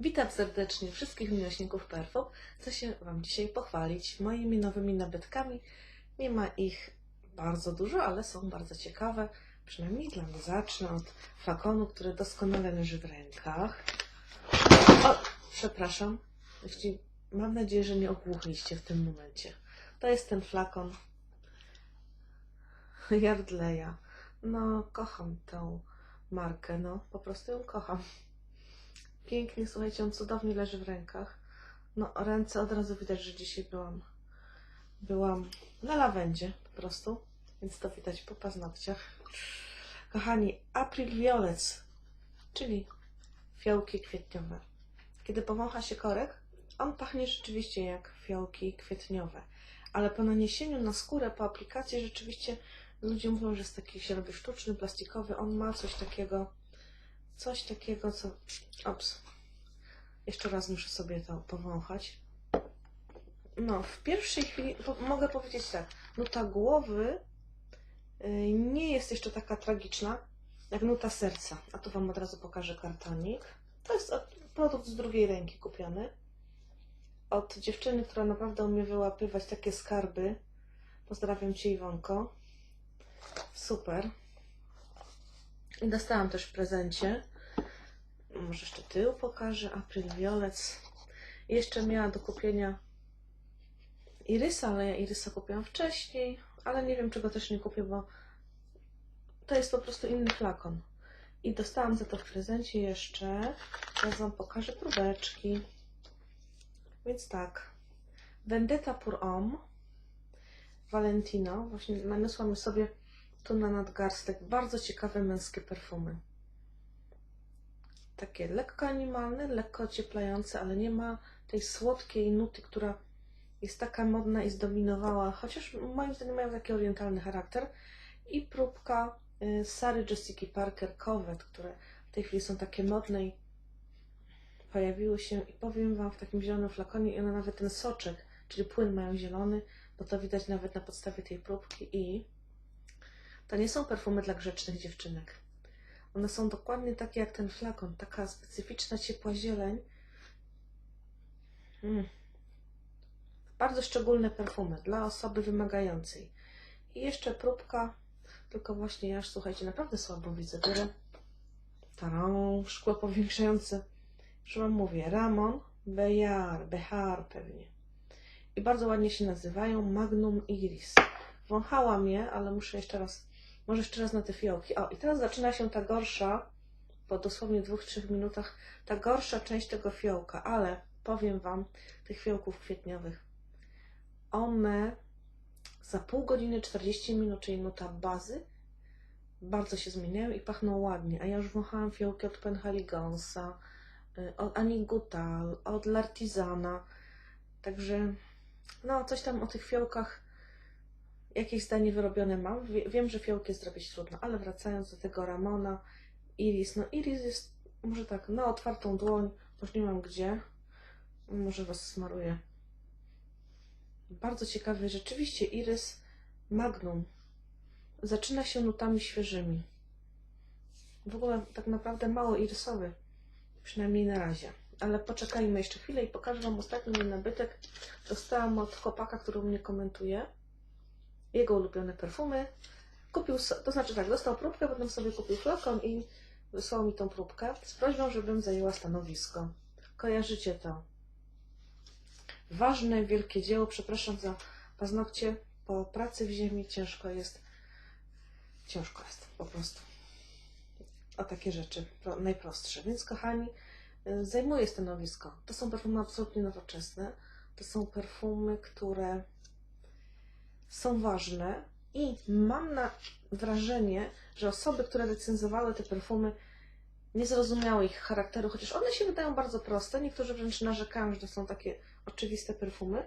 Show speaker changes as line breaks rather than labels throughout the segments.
Witam serdecznie wszystkich miłośników perfum. Chcę się Wam dzisiaj pochwalić moimi nowymi nabytkami. Nie ma ich bardzo dużo, ale są bardzo ciekawe. Przynajmniej dla mnie zacznę od flakonu, który doskonale leży w rękach. O, przepraszam. Jeśli, mam nadzieję, że nie ogłuchliście w tym momencie. To jest ten flakon Yardleya. No, kocham tą markę, no, po prostu ją kocham. Pięknie, słuchajcie, on cudownie leży w rękach. No, ręce od razu widać, że dzisiaj byłam, byłam na lawendzie po prostu, więc to widać po paznokciach. Kochani, April Violets, czyli fiołki kwietniowe. Kiedy powącha się korek, on pachnie rzeczywiście jak fiołki kwietniowe, ale po naniesieniu na skórę, po aplikacji rzeczywiście ludzie mówią, że jest taki się robi sztuczny, plastikowy, on ma coś takiego, coś takiego, co... Ops. Jeszcze raz muszę sobie to powąchać. No, w pierwszej chwili po, mogę powiedzieć tak. Nuta głowy y, nie jest jeszcze taka tragiczna jak nuta serca. A tu Wam od razu pokażę kartonik. To jest od- produkt z drugiej ręki kupiony. Od dziewczyny, która naprawdę umie wyłapywać takie skarby. Pozdrawiam Cię, Iwonko. Super. I dostałam też w prezencie. Może jeszcze tył pokażę. April Violets. I Jeszcze miała do kupienia Irysa, ale ja Irysa kupiłam wcześniej. Ale nie wiem, czego też nie kupię, bo to jest po prostu inny flakon. I dostałam za to w prezencie jeszcze. Teraz Wam pokażę próbeczki. Więc tak. Vendetta pour Homme. Valentino. Właśnie naniosłam sobie tu na nadgarstek bardzo ciekawe męskie perfumy. Takie lekko animalne, lekko ocieplające, ale nie ma tej słodkiej nuty, która jest taka modna i zdominowała, chociaż moim zdaniem mają taki orientalny charakter. I próbka y, Sary Jessica Parker Covet, które w tej chwili są takie modne i pojawiły się i powiem Wam w takim zielonym flakonie i one nawet ten soczek, czyli płyn mają zielony, bo to widać nawet na podstawie tej próbki i to nie są perfumy dla grzecznych dziewczynek. One są dokładnie takie jak ten flakon, taka specyficzna, ciepła zieleń. Mm. Bardzo szczególne perfumy dla osoby wymagającej. I jeszcze próbka, tylko właśnie ja słuchajcie, naprawdę słabo widzę. Biorę tarą, szkło powiększające. Już Wam mówię, Ramon Bejar, Behar pewnie. I bardzo ładnie się nazywają Magnum Iris. Wąchałam je, ale muszę jeszcze raz, może jeszcze raz na te fiołki. O, i teraz zaczyna się ta gorsza, po dosłownie dwóch, trzech minutach, ta gorsza część tego fiołka, ale powiem Wam, tych fiołków kwietniowych, one za pół godziny, 40 minut, czyli nuta bazy, bardzo się zmieniają i pachną ładnie. A ja już wąchałam fiołki od Penhaligonsa, y, od Anigutal, od Lartizana, także no coś tam o tych fiołkach jakieś zdanie wyrobione mam. Wie, wiem, że fiołki zrobić trudno, ale wracając do tego Ramona, Iris, no Iris jest może tak na otwartą dłoń, już nie mam gdzie, może Was smaruję. Bardzo ciekawy, rzeczywiście Iris Magnum zaczyna się nutami świeżymi. W ogóle tak naprawdę mało irysowy, przynajmniej na razie. Ale poczekajmy jeszcze chwilę i pokażę Wam ostatni mój nabytek. Dostałam od chłopaka, który mnie komentuje. Jego ulubione perfumy. Kupił, to znaczy tak, dostał próbkę, potem sobie kupił flakon i wysłał mi tą próbkę z prośbą, żebym zajęła stanowisko. Kojarzycie to. Ważne, wielkie dzieło. Przepraszam za paznokcie. Po pracy w ziemi ciężko jest. Ciężko jest po prostu. O takie rzeczy pro, najprostsze. Więc kochani, y, zajmuję stanowisko. To są perfumy absolutnie nowoczesne. To są perfumy, które są ważne i mam na wrażenie, że osoby, które recenzowały te perfumy, nie zrozumiały ich charakteru, chociaż one się wydają bardzo proste. Niektórzy wręcz narzekają, że to są takie oczywiste perfumy.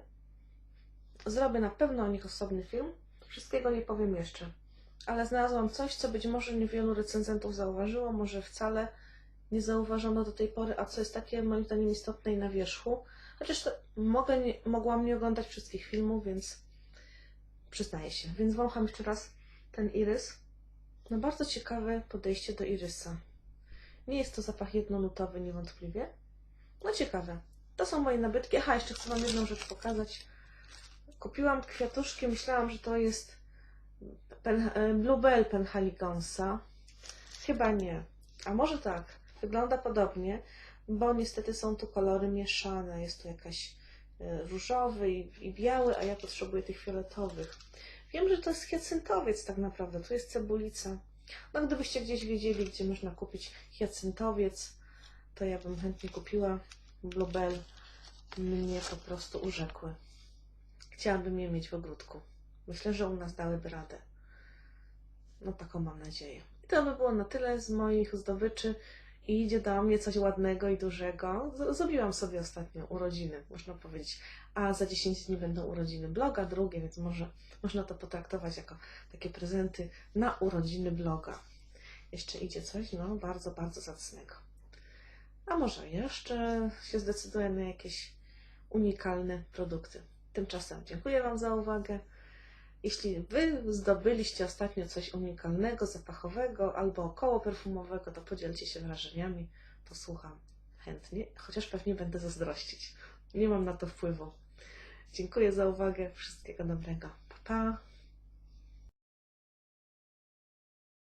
Zrobię na pewno o nich osobny film. Wszystkiego nie powiem jeszcze. Ale znalazłam coś, co być może niewielu recenzentów zauważyło, może wcale nie zauważono do tej pory, a co jest takie moim zdaniem istotne i na wierzchu. Chociaż to mogę nie, mogłam nie oglądać wszystkich filmów, więc przyznaję się. Więc wącham jeszcze raz ten irys. No bardzo ciekawe podejście do irysa. Nie jest to zapach jednonutowy niewątpliwie, No ciekawe. To są moje nabytki. Aha, jeszcze chcę Wam jedną rzecz pokazać. Kupiłam kwiatuszki, myślałam, że to jest pen, e, Bluebell Penhaligonsa. Chyba nie. A może tak. Wygląda podobnie, bo niestety są tu kolory mieszane. Jest tu jakaś różowy i, i biały, a ja potrzebuję tych fioletowych. Wiem, że to jest hiacyntowiec tak naprawdę. Tu jest cebulica. No gdybyście gdzieś wiedzieli, gdzie można kupić hiacyntowiec, to ja bym chętnie kupiła. Bluebell mnie po prostu urzekły. Chciałabym je mieć w ogródku. Myślę, że u nas dałyby radę. No taką mam nadzieję. I to by było na tyle z moich zdobyczy. Idzie do mnie coś ładnego i dużego. Zrobiłam sobie ostatnio urodziny, można powiedzieć. A za 10 dni będą urodziny bloga, drugie, więc może można to potraktować jako takie prezenty na urodziny bloga. Jeszcze idzie coś, no, bardzo, bardzo zacnego. A może jeszcze się zdecyduję na jakieś unikalne produkty. Tymczasem dziękuję Wam za uwagę. Jeśli Wy zdobyliście ostatnio coś unikalnego, zapachowego albo około perfumowego, to podzielcie się wrażeniami. Posłucham chętnie, chociaż pewnie będę zazdrościć. Nie mam na to wpływu. Dziękuję za uwagę. Wszystkiego dobrego. Pa, pa.